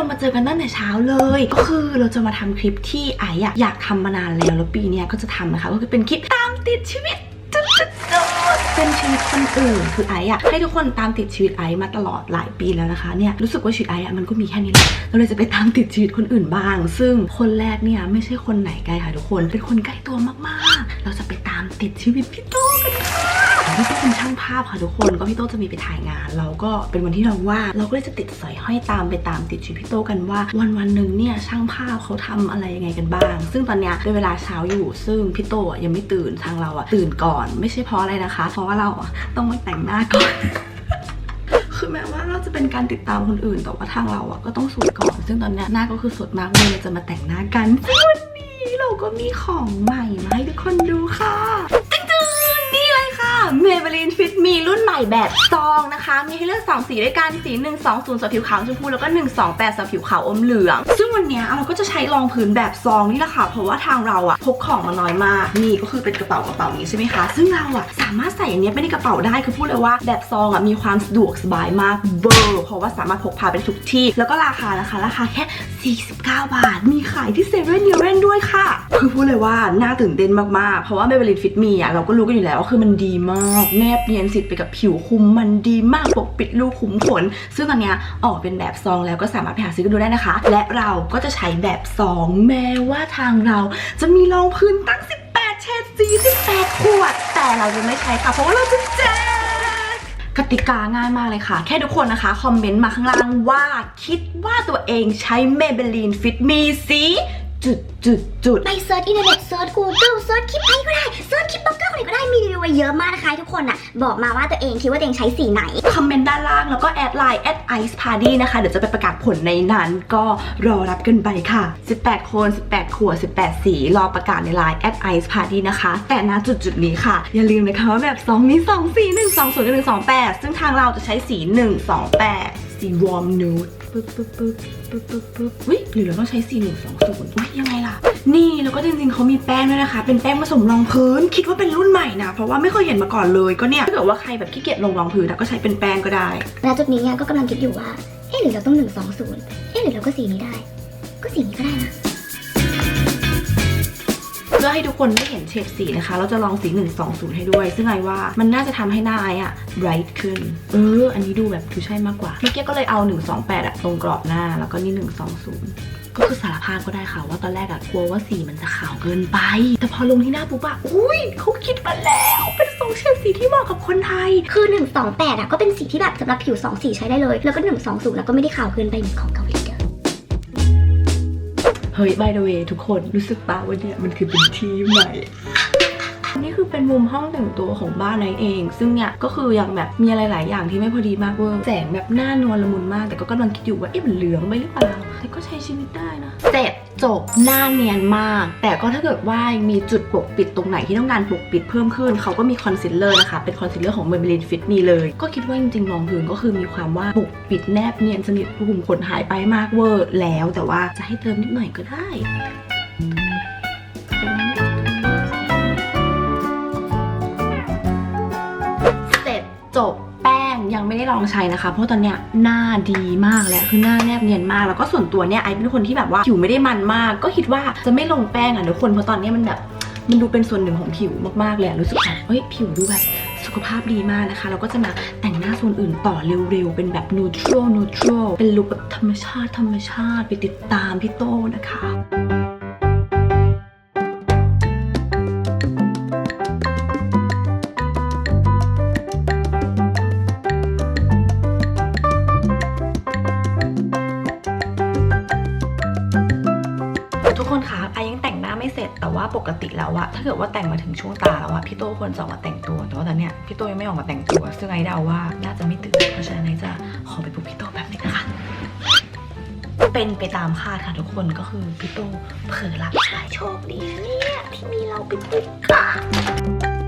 เรามาเจอกันตั้งแต่เช้าเลย ก็คือเราจะมาทำคลิปที่ไอซ์อะอยากทำมานานแล้วแล้วปีนี้ก็จะทำนะคะ ก็คือเป็นคลิปตามติดชีวิตจุดเป็นชีวิตคนอื่นคือไอซ์อะให้ทุกคนตามติดชีวิตไอซ์มาตลอดหลายปีแล้วนะคะเนี่ยรู้สึกว่าชีวิตไอซ์อะมันก็มีแค่นี้แหละเราเลยจะไปตามติดชีวิตคนอื่นบ้าง ซึ่งคนแรกเนี่ยไม่ใช่คนไหนไกลค่ะทุกคน เป็นคนใกล้ตัวมากๆ เราจะไปตามติดชีวิตพี่โต้กันค่ะ พี่โต้เป็นช่างภาพค่ะทุกคนก็พี่โต้จะมีไปถ่ายงาน เราก็เป็นวันที่เราว่างเราก็เลยจะติดสอยห้อยตามไปตามติดชีวิตพี่โต้กันว่า วันวันหนึ่งเนี่ยช่างภาพเขาทำอะไรยังไงกันบ้าง ซึ่งตอนเนี้ยเป็นเวลาเช้าอยู่ ซึ่งพี่โต้ยังไม่ตื่นทางเราอะตื่นก่อนไม่ใช่เพราะอะไรนะคะ เพราะว่าเราอะต้องมาแต่งหน้าก่อนคือแม้ว่าเราจะเป็นการติดตามคนอื่นแต่ว่าทางเราอะก็ต้องสวยก่อน ซึ่งตอนเนี้ยหน้าก็คือสดมากเลยจะมาแต่งหน้ากันวันนี้เราก็มีของใหม่มาให้ทุกคนดูค่ะ เลยค่ะ Maybelline Fit Me รุ่นใหม่แบบซองนะคะ มีให้เลือก 2 สีด้วยกันสี 1 2 0สำหรับผิวขาวชมพูแล้วก็ 1 2 8สำหรับผิวขาวอมเหลือง ซึ่งวันนี้เราก็จะใช้รองพื้นแบบซองนี่แหละค่ะ เพราะว่าทางเราอะพกของมาน้อยมาก นี่ก็คือเป็นกระเป๋ากระเป๋านี้ใช่ไหมคะ ซึ่งเราอะสามารถใส่อันเนี้ยไปในกระเป๋าได้คือพูดเลยว่าแบบซองอะมีความสะดวกสบายมากเบอร์เพราะว่าสามารถพกพาไปทุกที่ แล้วก็ราคานะคะราคาแค่ 49 บาท มีขายที่เซเว่นเ e เว่นด้วยค่ะ คือพูดเลยว่าน่าตื่นเต้นมากๆ เพราะว่า Maybelline Fit Me อะเราก็รู้กันอยู่แล้วว่าคือมันดีมากแนบเนียนสิทธิ์ไปกับผิวคุมมันดีมากปกปิดรูขุมขน ซึ่งตอนเนี้ยออกเป็นแบบซองแล้วก็สามารถไปหาซื้อกันดูได้นะคะ และเราก็จะใช้แบบซองแม้ว่าทางเราจะมีรองพื้นตั้ง 18 เฉดสี 18 ขวด แต่เราจะไม่ใช้ค่ะเพราะว่าเราจะแจกกติกาง่ายมากเลยค่ะ แค่ทุกคนนะคะ คอมเมนต์มาข้างล่างว่าคิดว่าตัวเองใช้ Maybelline Fit Me สี จุดจุดจุดไปเซิร์ชอินเทอร์เน็ตเซิร์ชกูเกิลเซิร์ชคลิปไอก็ได้เซิร์ชคลิปบล็อกเกอร์คนไหนก็ได้มีรีวิวไว้เยอะมากนะคะทุกคนอะ บอกมาว่าตัวเองคิดว่าตัวเองใช้สีไหน คอมเมนต์ด้านล่างแล้วก็แอดไลน์แอดไอซ์พาร์ดี้นะคะ เดี๋ยวจะไปประกาศผลในนั้นก็รอรับกันไปค่ะ 18 คน 18 ขวด 18 สี รอประกาศในไลน์แอดไอซ์พาร์ดี้นะคะ แต่ณจุดจุดๆนี้ค่ะ อย่าลืมนะคะว่าแบบ2มี2สี1 2 0 1 2 8 ซึ่งทางเราจะใช้สี 1 2 8 สีวอร์มนูด ปึ๊บปึ๊บปึ๊บปึ๊บปึ๊บปึ๊บวิหรือเราต้องใช้สี1 2 0อุ้ยยังไงล่ะ นี่แล้วก็จริงๆเขามีแป้งด้วยนะคะ เป็นแป้งผสมรองพื้น คิดว่าเป็นรุ่นใหม่นะ เพราะว่าไม่เคยเห็นมาก่อนเลย ก็เนี่ยถ้าเกิดว่าใครแบบขี้เกียจลงรองพื้นนะก็ใช้เป็นแป้งก็ได้ณจุดนี้เนี่ยก็กำลังคิดอยู่ว่า เอ๊ะหรือเราต้องหนึ่งสองศูนย์เอ๊ะหรือเราก็สีนี้ได้ ก็สีนี้ก็ได้นะ อให้ทุกคนได้เห็นเฉดสีนะคะ เราจะลองสี 120 ให้ด้วย ซึ่งไอว่ามันน่าจะทำให้หน้าไออะ bright ขึ้น เออ อันนี้ดูแบบดูใช่มากกว่า เมื่อกี้ก็เลยเอา 128อะตรงกรอบหน้า แล้วก็นี่ 120 ก็คือสารภาพก็ได้ค่ะว่าตอนแรกอะกลัวว่าสีมันจะขาวเกินไป แต่พอลงที่หน้าปุ๊บอะอุ้ยเขาคิดมาแล้วเป็นทรงเฉดสีที่เหมาะกับคนไทย คือ 128อะก็เป็นสีที่แบบสำหรับผิว2สีใช้ได้เลย แล้วก็120แล้วก็ไม่ได้ขาวเกินไปเหมือนของเกาหลีเด้อเฮ้ย by the way ทุกคนรู้สึกป่าว่าเนี่ยมันคือเป็นที่ใหม่นี่คือเป็นมุมห้องแต่งตัวของบ้านนายเอง ซึ่งเนี่ยก็คืออย่างแบบมีอะไรหลายอย่างที่ไม่พอดีมากเวอร์แสงแบบหน้านวลละมุนมาก แต่ก็กำลังคิดอยู่ว่าเอ๊ะมันเหลืองไปหรือเปล่าแต่ก็ใช้ชีวิตได้นะเสร็ จบหน้าเนียนมาก แต่ก็ถ้าเกิดว่ามีจุดปกปิดตรงไหนที่ต้องการปกปิดเพิ่มขึ้น เขาก็มีคอนซีลเลอร์นะคะ เป็นคอนซีลเลอร์ของ Maybelline Fit Me เลย ก็คิดว่าจริงๆลองพื้นก็คือมีความว่าปกปิดแนบเนียนสนิทรูขุมขนหายไปมากเวอร์แล้ว แต่ว่าจะให้เติมนิดหน่อยก็ได้ ยังไม่ได้ลองใช้นะคะ เพราะตอนเนี้ยหน้าดีมากแล้วคือหน้าแนบเนียนมาก แล้วก็ส่วนตัวเนี่ยไอเป็นคนที่แบบว่าผิวไม่ได้มันมาก ก็คิดว่าจะไม่ลงแป้งอะทุกคนเพราะตอนเนี้ยมันแบบมันดูเป็นส่วนหนึ่งของผิวมากๆเลยอะรู้สึกแบบเฮ้ยผิวดูแบบสุขภาพดีมากนะคะ เราก็จะมาแต่งหน้าส่วนอื่นต่อเร็วๆ เป็นแบบ neutral neutral เป็นลุคแบบธรรมชาติธรรมชาติไปติดตามพี่โต้นะคะ กติแล้วอะถ้าเกิดว่าแต่งมาถึงช่วงตาแล้วอะพี่โตควรจะออกมาแต่งตัว แต่ว่าตอนเนี้ยพี่โตยังไม่ออกมาแต่งตัว ซึ่งไอเดาว่าน่าจะไม่ตื่นเพราะฉะนั้นไอจะขอไปปลุกพี่โตแบบนึงนะคะเป็นไปตามคาดค่ะทุกคนก็คือพี่โตเผลอหลับโชคดีนะเนี่ยที่มีเราไปปลุกค่ะ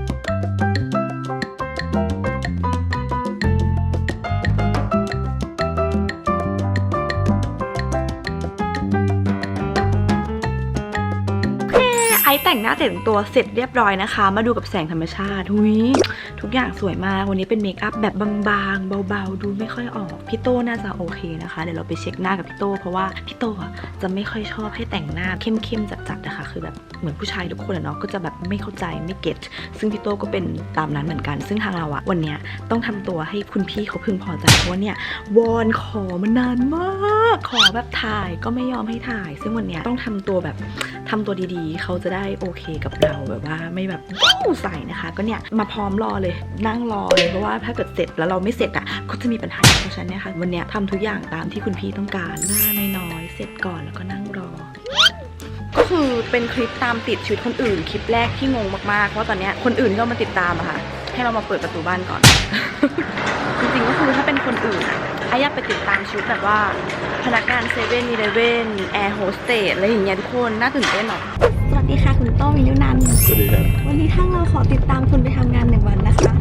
แต่งหน้าแต่งตัวเสร็จเรียบร้อยนะคะ มาดูกับแสงธรรมชาติหุยทุกอย่างสวยมาก วันนี้เป็นเมคอัพแบบบางๆ เบาๆ ดูไม่ค่อยออก พี่โต้น่าจะโอเคนะคะ เดี๋ยวเราไปเช็คหน้ากับพี่โต้เพราะว่าพี่โต้อะจะไม่ค่อยชอบให้แต่งหน้าเข้มๆ จัดๆนะคะ คือแบบเหมือนผู้ชายทุกคนเนาะ ก็จะแบบไม่เข้าใจไม่เก็ต ซึ่งพี่โต้ก็เป็นตามนั้นเหมือนกัน ซึ่งทางเราอะวันเนี้ยต้องทำตัวให้คุณพี่เขาพึงพอใจ เพราะว่าเนี่ยวอนขอมานานมาก ขอแบบถ่ายก็ไม่ยอมให้ถ่าย ซึ่งวันเนี้ยต้องทำตัวแบบทำตัวดีๆ เขาจะได้โอเคกับเราแบบว่าไม่แบบว้ใส่นะคะ ก็เนี่ยมาพร้อมรอเลยนั่งรอเลยเพราะว่าถ้าเกิดเสร็จแล้วเราไม่เสร็จอะก็จะมีปัญหาเพราะฉะนั้นเนี่ยค่ะวันเนี้ยทำทุกอย่างตามที่คุณพี่ต้องการหน้าน้อยๆเสร็จก่อนแล้วก็นั่งรอก็คือเป็นคลิปตามติดชีวิตคนอื่น คลิปแรกที่งงมากๆ เพราะตอนเนี้ยคนอื่นที่เรามาติดตามอะค่ะ ให้เรามาเปิดประตูบ้านก่อน จริงๆก็คือถ้าเป็นคน อื่นอะไอ้อยากไปติดตามชีวิตแบบว่า พนักงานเซเว่นอีเลเว่นแอร์โฮสเตสอะไรอย่างเงี้ยทุกคนน่าตื่นเต้นหรอสวัสดีค่ะคุณโต้มิยุนันสวัสดีครับ วันนี้ทางเราขอติดตามคุณไปทำงานหนึ่งวันนะคะ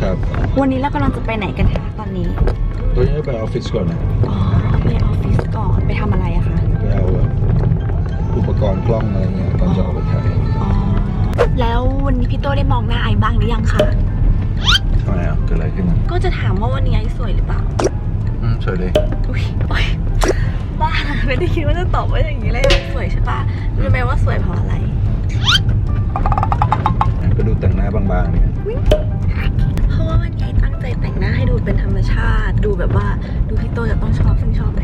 ครับ วันนี้เรากำลังจะไปไหนกันคะตอนนี้ตอนนี้ไปออฟฟิศก่อนนะอ๋อไปออฟฟิศก่อนไปทำอะไรอะคะไปเอาแบบอุปกรณ์กล้องอะไรเงี้ยตอนจะออกไปถ่ายอ๋อแล้ววันนี้พี่โต้ได้มองหน้าไอบ้างหรือยังคะ ทำไมอะเกิดอะไรขึ้นอะก็จะถามว่าวันนี้ไอสวยหรือเปล่า อืมสวยเลย อุ้ยโอ๊ยบ้าไม่ได้คิดว่าจะตอบว่าอย่างนี้เลยสวยใช่ปะรู้ไหมว่าสวยเพราะอะไร ก็ดูแต่งหน้าบางๆเนี่ยเพราะว่าวันนี้ไอตั้งใจแต่งหน้าให้ดูเป็นธรรมชาติ ดูแบบว่าดูพี่โตจะต้องชอบซึ่งชอบไหม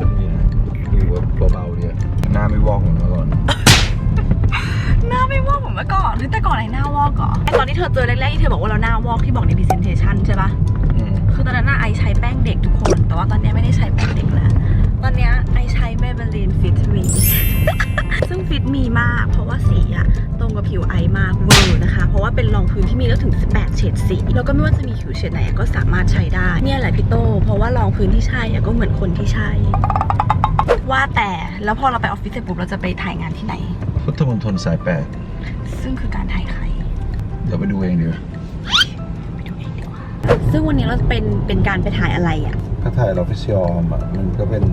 ก็ดีนะดูแบบเบาๆเนี่ยหน้าไม่วอกเหมือนเมื่อก่อนหน้าไม่วอกเหมือนเมื่อก่อนหรือแต่ก่อนไอหน้าวอกก่อนไอตอนที่เธอเจอแรกๆที่เธอบอกว่าเราหน้าวอกที่บอกใน presentation ใช่ปะอืมคือตอนนั้นน่ะไอใช้แป้งเด็กทุกคน แต่ว่าตอนนี้ไม่ได้ใช้แป้งเด็กแล้ว ตอนเนี้ยไอใช้ Maybelline Fit Me ซึ่ง Fit Me มาก เพราะว่าสีอะตรงกับผิวไอมากเวอร์นะคะ เพราะว่าเป็นรองพื้นที่มีแล้วถึง 18 เฉดสี แล้วก็ไม่ว่าจะมีผิวเฉดไหนก็สามารถใช้ได้ เนี่ยแหละพี่โต เพราะว่ารองพื้นที่ใช่อะก็เหมือนคนที่ใช่ ว่าแต่แล้วพอเราไปออฟฟิศเสร็จปุ๊บเราจะไปถ่ายงานที่ไหน พุทธมณฑลสายแปดซึ่งคือการถ่ายใครเดี๋ยวไปดูเองดีกว่าไปดูเองดีกว่าซึ่งวันนี้เราจะเป็นเป็นการไปถ่ายอะไรอะก็ถ่ายเราฟิเชียลอะมันก็เป็น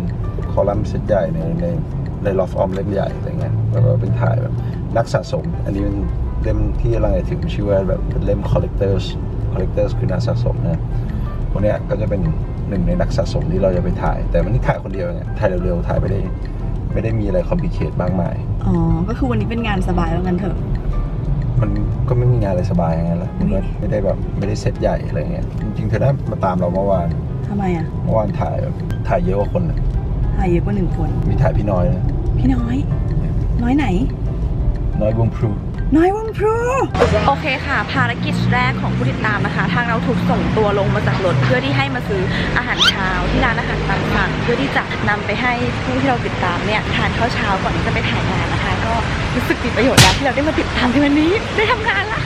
คอลัมน์เซตใหญ่ในในในลอฟออมเล่มใหญ่อะไรเงี้ยแล้วก็เป็นถ่ายแบบนักสะสม อันนี้เป็นเล่มที่กำลังจะถึงชื่อว่าแบบเป็นเล่ม collectors collectors คือนักสะสมนะพวกเนี้ยก็จะเป็นหนึ่งในนักสะสมที่เราจะไปถ่าย แต่มันนี่ถ่ายคนเดียวไงถ่ายเร็วๆถ่ายไม่ได้ ไม่ได้มีอะไรคอมพลีเคทมากมาย อ๋อ ก็คือวันนี้เป็นงานสบายแล้วกันเถอะ มันก็ไม่มีงานอะไรสบายไงล่ะมันก็ไม่ได้แบบไม่ได้เซตใหญ่อะไรเงี้ย จริงๆเธอได้มาตามเราเมื่อวาน ทำไมอะเมื่อวานถ่ายแบบถ่ายเยอะกว่าคนนะถ่ายเยอะกว่าหนึ่งคน มีถ่ายพี่น้อยนะพี่น้อย น้อยไหน น้อยวงพลู น้อยวงพรูโอเคค่ะ ภารกิจแรกของผู้ติดตามนะคะ ทางเราถูกส่งตัวลงมาจากรถเพื่อที่ให้มาซื้ออาหารเช้าที่ร้านอาหารตามสั่งเพื่อที่จะนำไปให้ผู้ที่เราติดตามเนี่ยทานข้าวเช้าก่อนที่จะไปถ่ายงานนะคะ ก็รู้สึกมีประโยชน์แล้วที่เราได้มาติดตามในวันนี้ได้ทำงานละ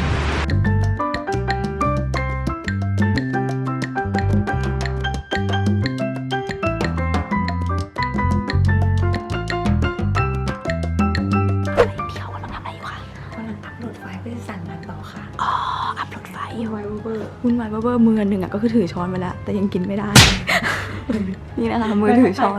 โหลดไฟล์เพื่อสั่งงานต่อค่ะอ๋อ อัพโหลดไฟล์ไวเวอร์วุ่นวายเบ้อๆมืออันหนึ่งอะก็คือถือช้อนไปแล้ว แต่ยังกินไม่ได้ นี่นะคะมือถือช้อน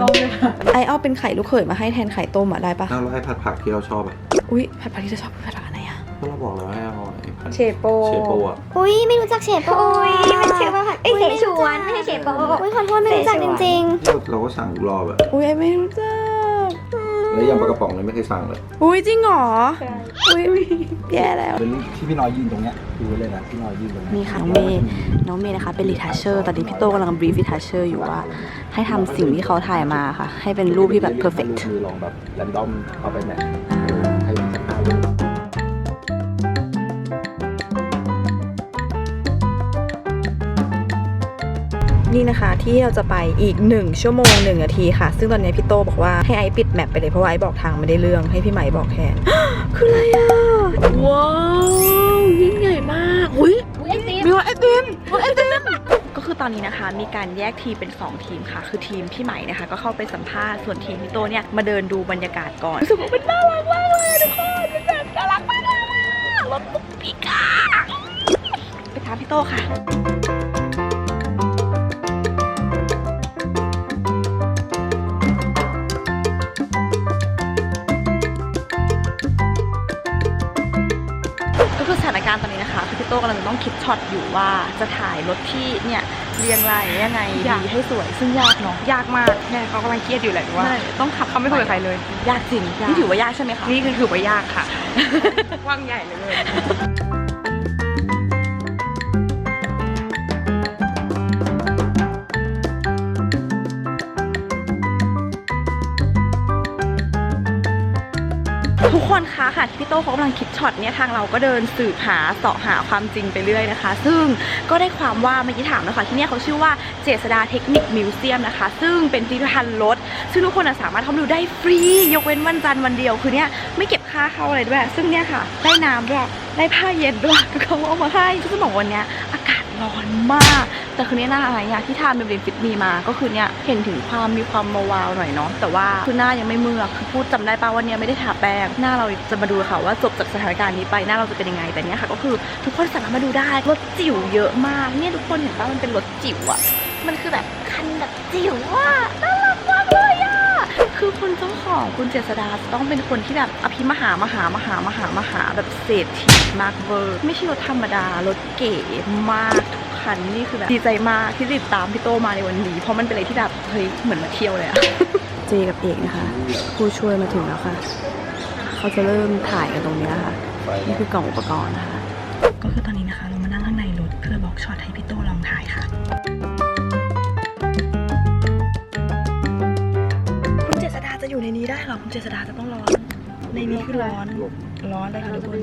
ไอเอาเป็นไข่ลูกเขยมาให้แทนไข่ต้มอะได้ปะถ้าเราให้ผัดผักที่เราชอบอะอุ้ยผัดผักที่จะชอบคือผัดผักอะไรอะก็เราบอกแล้วให้เอาไอ้ผัดเชโปเชโปอะอุ้ยไม่รู้จักเฉดโปะอุ้ยมันชื่อว่าผัดเอ้ยอุ๊เสฉวนไม่ใช่เฉโปอุ้ยขอโทษไม่รู้จักจริงเราเราก็สั่งทุกรอบอะอุ้ยไอไม่รู้จัก แล้วยำปลากระป๋องเลยไม่เคยสั่งเลย อุ้ยจริงเหรอ อุ้ยแย่แล้ว เป็นที่พี่น้อยยืนตรงเนี้ยดูไว้เลยนะพี่น้อยยืนตรงเนี้ยนี่ค่ะน้องเมย์น้องเมย์นะคะเป็นรีทัชเชอร์ตอนนี้พี่โตกำลังบรีฟรีทัชเชอร์อยู่ว่า ให้ทำสิ่งที่เขาถ่ายมาค่ะ ให้เป็นรูปที่แบบ perfect มือลองแบบแรนดอมเอาไปแมทในี่นะคะ ที่เราจะไปอีก 1 ชั่วโมง1นาทีค่ะ ซึ่งตอนนี้พี่โตบอกว่าให้ไอซ์ปิดแมปไปเลยเพราะว่าไอซ์บอกทางไม่ได้เรื่องให้พี่ไหมบอกแทนคืออะไรอะว้าวยิ่งใหญ่มากหุยอุ้ยไอติมมีว่าไอติมไอติมก็คือตอนนี้นะคะมีการแยกทีมเป็น 2 ทีมค่ะ คือทีมพี่ไหมนะคะ ก็เข้าไปสัมภาษณ์ส่วนทีมพี่โตเนี่ยมาเดินดูบรรยากาศก่อนรู้สึกว่ามันน่ารักมากเลยทุกคนมันแบบน่ารักมากเลยอะรถปุ๊กปิ๊กอะไปถามพี่โตค่ะ ต้องคิดช็อตอยู่ว่าจะถ่ายรถที่เนี่ยเรียงรายยังไงดีให้สวยซึ่งยากเนาะยากมากแม่เขากำลังเครียดอยู่แหละว่าใช่ต้องขับเขาไม่คุยกับใครเลย ยากจริงนี่ถือว่ายากใช่ไหมคะนี่คือถือว่ายากค่ะว่างใหญ่เลย คนคะค่ะที่พี่โต้เขากำลังคิดช็อตเนี่ยทางเราก็เดินสืบหาเสาะหาความจริงไปเรื่อยนะคะ ซึ่งก็ได้ความว่าเมื่อกี้ถามนะคะที่เนี่ยเขาชื่อว่าเจษดาเทคนิคมิวเซียมนะคะ ซึ่งเป็นพิพิธภัณฑ์รถ ซึ่งทุกคนสามารถเข้าดูได้ฟรี ยกเว้นวันจันทร์วันเดียวคือเนี่ยไม่เก็บค่าเข้าอะไรด้วย ซึ่งเนี่ยค่ะได้น้ำด้วยได้ผ้าเย็นด้วยเขาเอามาให้ซึ่งจะบอกวันเนี้ยอากาศร้อนมาก แต่คือเนี้ยหน้าอะไรอะที่ทานเบลนฟิตมีมาก็คือเนี่ยเห็นถึงความมีความมาวาวหน่อยเนาะแต่ว่าคือหน้ายังไม่เมือกคือพูดจำได้ป่าวันเนี้ยไม่ได้ทาแป้งหน้าเราจะมาดูค่ะว่าจบจากสถานการณ์นี้ไปหน้าเราจะเป็นยังไงแต่เนี้ยค่ะ ก็คือทุกคนสามารถมาดูได้รถจิ๋วเยอะมากเนี่ยทุกคนเห็นป่ะมันเป็นรถจิ๋วอะมันคือแบบคันแบบจิ๋วอะน่ารักมากเลยอะคือคุณเจ้าของคุณเจษดาต้องเป็นคนที่แบบอภิมหามหามหามหามหาแบบเศรษฐีมากเวอร์ ไม่ใช่รถธรรมดารถเก๋มาก ทุกคันนี่คือแบบดีใจมากที่ติดตามพี่โตมาในวันนี้ เพราะมันเป็นอะไรที่แบบเฮ้ยเหมือนมาเที่ยวเลยอะเจกับเอกนะคะ ผู้ช่วยมาถึงแล้วค่ะ เขาจะเริ่มถ่ายกันตรงนี้แล้วค่ะไปนี่คือกล่องอุปกรณ์นะคะ ก็คือตอนนี้นะคะ เรามานั่งข้างในรถเพื่อบล็อกช็อตให้พี่โตลองถ่ายค่ะคุณเจษดาจะอยู่ในนี้ได้เหรอคุณเจษดาจะต้องร้อน ในนี้คือร้อน ร้อนเลยค่ะทุกคน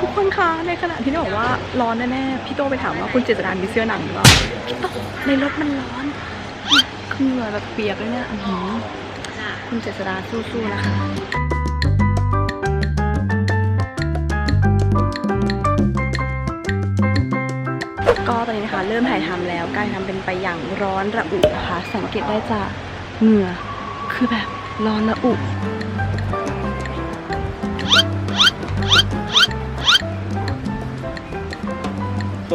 ทุกคนคะ ในขณะที่นี่บอกว่าร้อนแน่ๆ พี่โตไปถามว่าคุณเจษดามีเสื้อหนังหรือเปล่าพี่โตในรถมันร้อนเนี่ยคือเหงื่อแบบเปียกเลยเนี่ยอื้อหือคุณเจษดาสู้ๆ นะคะก็ตอนนี้นะคะเริ่มถ่ายทำแล้วการทำเป็นไปอย่างร้อนระอุนะคะ สังเกตได้จากเหงื่อคือแบบร้อนระอุ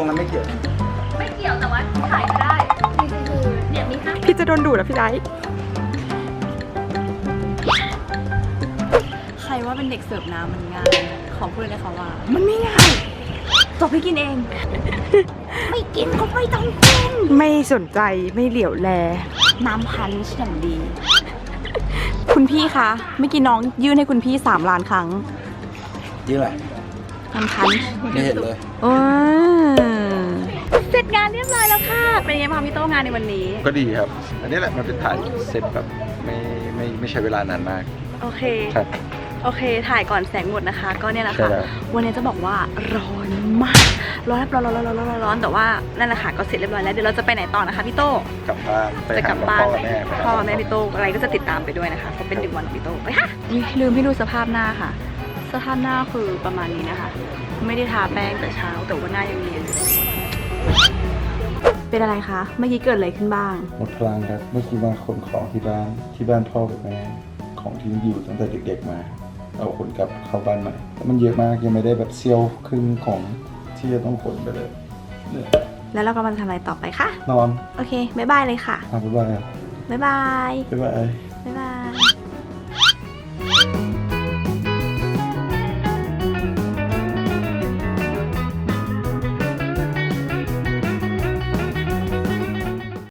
รงนั้นไม่เกี่ยว ไม่เกี่ยวแต่ว่าถ่ายได้จริงๆคือเนี่ยมีห้าพี่จะโดนดูดแล้วพี่ไดใครว่าเป็นเด็กเสิร์ฟน้ำมันง่าย ขอพูดเลยค่ะว่า มันไม่ง่ายจบให้กินเอง ไม่กินก็ไม่ต้องกิน ไม่สนใจไม่เหลียวแล น้ำพันช์อย่างดี คุณพี่คะเมื่อกี้น้องยื่นให้คุณพี่สามล้านครั้งนี่แหละน้ำพันช์ไม่เห็นเลย โอ้ เสร็จงานเรียบร้อยแล้วค่ะ เป็นยังไงบ้างพี่โต้งานในวันนี้ ก็ดีครับ อันนี้แหละมันเป็นถ่ายเซตแบบไม่ไม่ไม่ใช้เวลานานมาก โอเค ครับ โอเค ถ่ายก่อนแสงหมดนะคะ ก็เนี่ยแหละใช่ค่ะแล้ว วันนี้จะบอกว่าร้อนมาก ร้อนร้อนร้อนร้อนร้อนร้อนร้อนแต่ว่านั่นแหละค่ะ ก็เสร็จเรียบร้อยแล้ว เดี๋ยวเราจะไปไหนต่อนะคะพี่โต้กลับบ้านไปจะกหาลับกับบ้านพ่อกับแม่ไปหาพ่อแม่พี่โต้อะไรก็จะติดตามไปด้วยนะคะเพราะเป็นหนึ่งวันของพี่โต้ไปค่ะอุ๊ยลืมให้ดูสภาพหน้าค่ะ สภาพหน้าคือประมาณนี้นะคะ ไม่ได้ทาแป้งแต่เช้าแต่ว่าหน้ายังเนียนอยู่เป็นอะไรคะ เมื่อกี้เกิดอะไรขึ้นบ้าง หมดพลังครับเมื่อกี้มาขนของที่บ้านที่บ้านพ่อกับแม่ของที่อยู่ตั้งแต่เด็กๆมา เอาขนกลับเข้าบ้านใหม่แล้วมันเยอะมากยังไม่ได้แบบเซียวครึ่งของที่จะต้องขนไปเลยเนี่ยแล้วเรากำลังทำอะไรต่อไปคะนอนโอเคบ๊ายบายเลยค่ะอะบ๊ายบายครับบ๊ายบาย บ๊ายบายบ๊ายบาย